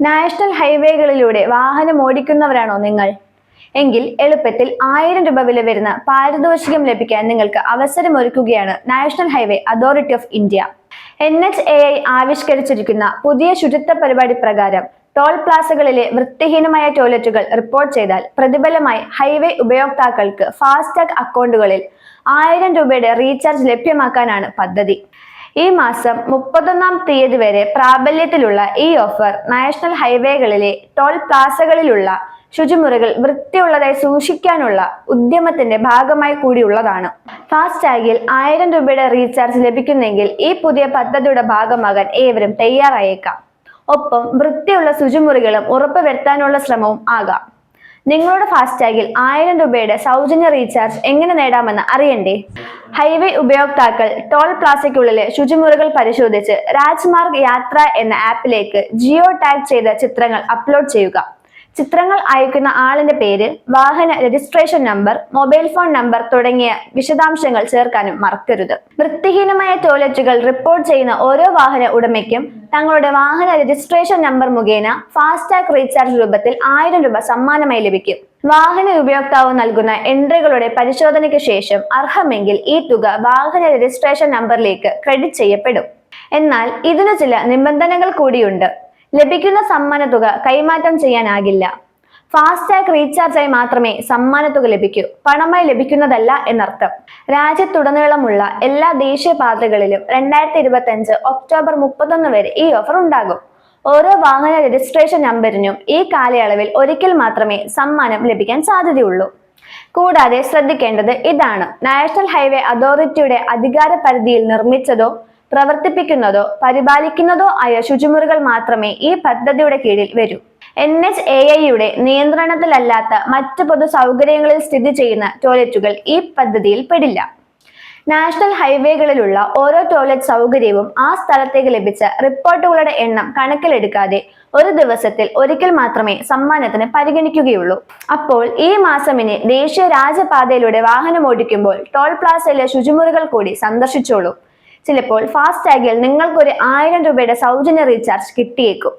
National ഹൈവേകളിലൂടെ വാഹനം ഓടിക്കുന്നവരാണോ നിങ്ങൾ? എങ്കിൽ എളുപ്പത്തിൽ ആയിരം രൂപ വില വരുന്ന പാരിതോഷികം ലഭിക്കാൻ നിങ്ങൾക്ക് അവസരമൊരുക്കുകയാണ് national highway authority of India. N H A I ആവിഷ്കരിച്ചിരിക്കുന്ന പുതിയ ശുചിത്വ പരിപാടി പ്രകാരം ടോൾ പ്ലാസകളിലെ വൃത്തിഹീനമായ ടോയ്ലറ്റുകൾ റിപ്പോർട്ട് ചെയ്താൽ പ്രതിഫലമായി ഹൈവേ ഉപയോക്താക്കൾക്ക് ഫാസ്ടാഗ് അക്കൗണ്ടുകളിൽ ആയിരം രൂപയുടെ റീചാർജ് ലഭ്യമാക്കാനാണ് പദ്ധതി. ഈ മാസം മുപ്പത്തൊന്നാം തീയതി വരെ പ്രാബല്യത്തിലുള്ള ഈ ഓഫർ നാഷണൽ ഹൈവേകളിലെ ടോൾ പ്ലാസകളിലുള്ള ശുചിമുറികൾ വൃത്തിയുള്ളതായി സൂക്ഷിക്കാനുള്ള ഉദ്യമത്തിന്റെ ഭാഗമായി കൂടിയുള്ളതാണ്. ഫാസ്ടാഗിൽ ആയിരം രൂപയുടെ റീചാർജ് ലഭിക്കുന്നെങ്കിൽ ഈ പുതിയ പദ്ധതിയുടെ ഭാഗമാകാൻ ഏവരും തയ്യാറായേക്കാം. ഒപ്പം വൃത്തിയുള്ള ശുചിമുറികളും ഉറപ്പുവരുത്താനുള്ള ശ്രമവും ആകാം. നിങ്ങളുടെ ഫാസ്ടാഗിൽ ആയിരം രൂപയുടെ സൗജന്യ റീചാർജ് എങ്ങനെ നേടാമെന്ന് അറിയണ്ടേ? ഹൈവേ ഉപയോക്താക്കൾ ടോൾ പ്ലാസയ്ക്കുള്ളിലെ ശുചിമുറികൾ പരിശോധിച്ച് രാജ്മാർഗ് യാത്ര എന്ന ആപ്പിലേക്ക് ജിയോ ടാഗ് ചെയ്ത ചിത്രങ്ങൾ അപ്ലോഡ് ചെയ്യുക. ചിത്രങ്ങൾ അയക്കുന്ന ആളിന്റെ പേര് വാഹന registration number mobile phone number തുടങ്ങിയ വിശദാംശങ്ങൾ ചേർക്കാനും മറക്കരുത്. വൃത്തിഹീനമായ ടോയ്ലറ്റുകൾ റിപ്പോർട്ട് ചെയ്യുന്ന ഓരോ വാഹന ഉടമയ്ക്കും തങ്ങളുടെ വാഹന രജിസ്ട്രേഷൻ നമ്പർ മുഖേന ഫാസ്ടാഗ് റീചാർജ് രൂപത്തിൽ ആയിരം രൂപ സമ്മാനമായി ലഭിക്കും. വാഹന ഉപയോക്താവ് നൽകുന്ന എൻട്രികളുടെ പരിശോധനയ്ക്ക് ശേഷം അർഹമെങ്കിൽ ഈ തുക വാഹന രജിസ്ട്രേഷൻ നമ്പറിലേക്ക് ക്രെഡിറ്റ് ചെയ്യപ്പെടും. എന്നാൽ ഇതിനു ചില നിബന്ധനകൾ കൂടിയുണ്ട്. ലഭിക്കുന്ന സമ്മാന തുക കൈമാറ്റം ചെയ്യാനാകില്ല. ഫാസ്ടാഗ് റീചാർജായി മാത്രമേ സമ്മാനത്തുക ലഭിക്കൂ. പണമായി ലഭിക്കുന്നതല്ല എന്നർത്ഥം. രാജ്യത്തുടനീളമുള്ള എല്ലാ ദേശീയ പാതകളിലും രണ്ടായിരത്തി ഇരുപത്തി അഞ്ച് ഒക്ടോബർ മുപ്പത്തൊന്ന് വരെ ഈ ഓഫർ ഉണ്ടാകും. ഓരോ വാഹന രജിസ്ട്രേഷൻ നമ്പറിനും ഈ കാലയളവിൽ ഒരിക്കൽ മാത്രമേ സമ്മാനം ലഭിക്കാൻ സാധ്യതയുള്ളൂ. കൂടാതെ ശ്രദ്ധിക്കേണ്ടത് ഇതാണ്. നാഷണൽ ഹൈവേ അതോറിറ്റിയുടെ അധികാര പരിധിയിൽ നിർമ്മിച്ചതോ പ്രവർത്തിപ്പിക്കുന്നതോ പരിപാലിക്കുന്നതോ ആയ ശുചിമുറികൾ മാത്രമേ ഈ പദ്ധതിയുടെ കീഴിൽ വരൂ. എൻ എച്ച് എ ഐയുടെ നിയന്ത്രണത്തിലല്ലാത്ത മറ്റ് പൊതു സൗകര്യങ്ങളിൽ സ്ഥിതി ചെയ്യുന്ന ടോയ്ലറ്റുകൾ ഈ പദ്ധതിയിൽ പെടില്ല. നാഷണൽ ഹൈവേകളിലുള്ള ഓരോ ടോയ്ലറ്റ് സൗകര്യവും ആ സ്ഥലത്തേക്ക് ലഭിച്ച റിപ്പോർട്ടുകളുടെ എണ്ണം കണക്കിലെടുക്കാതെ ഒരു ദിവസത്തിൽ ഒരിക്കൽ മാത്രമേ സമ്മാനത്തിന് പരിഗണിക്കുകയുള്ളൂ. അപ്പോൾ ഈ മാസം ഇനി ദേശീയ രാജപാതയിലൂടെ വാഹനം ഓടിക്കുമ്പോൾ ടോൾ പ്ലാസയിലെ ശുചിമുറികൾ കൂടി സന്ദർശിച്ചോളൂ. ചിലപ്പോൾ ഫാസ്ടാഗിൽ നിങ്ങൾക്കൊരു ആയിരം രൂപയുടെ സൗജന്യ റീചാർജ് കിട്ടിയേക്കും.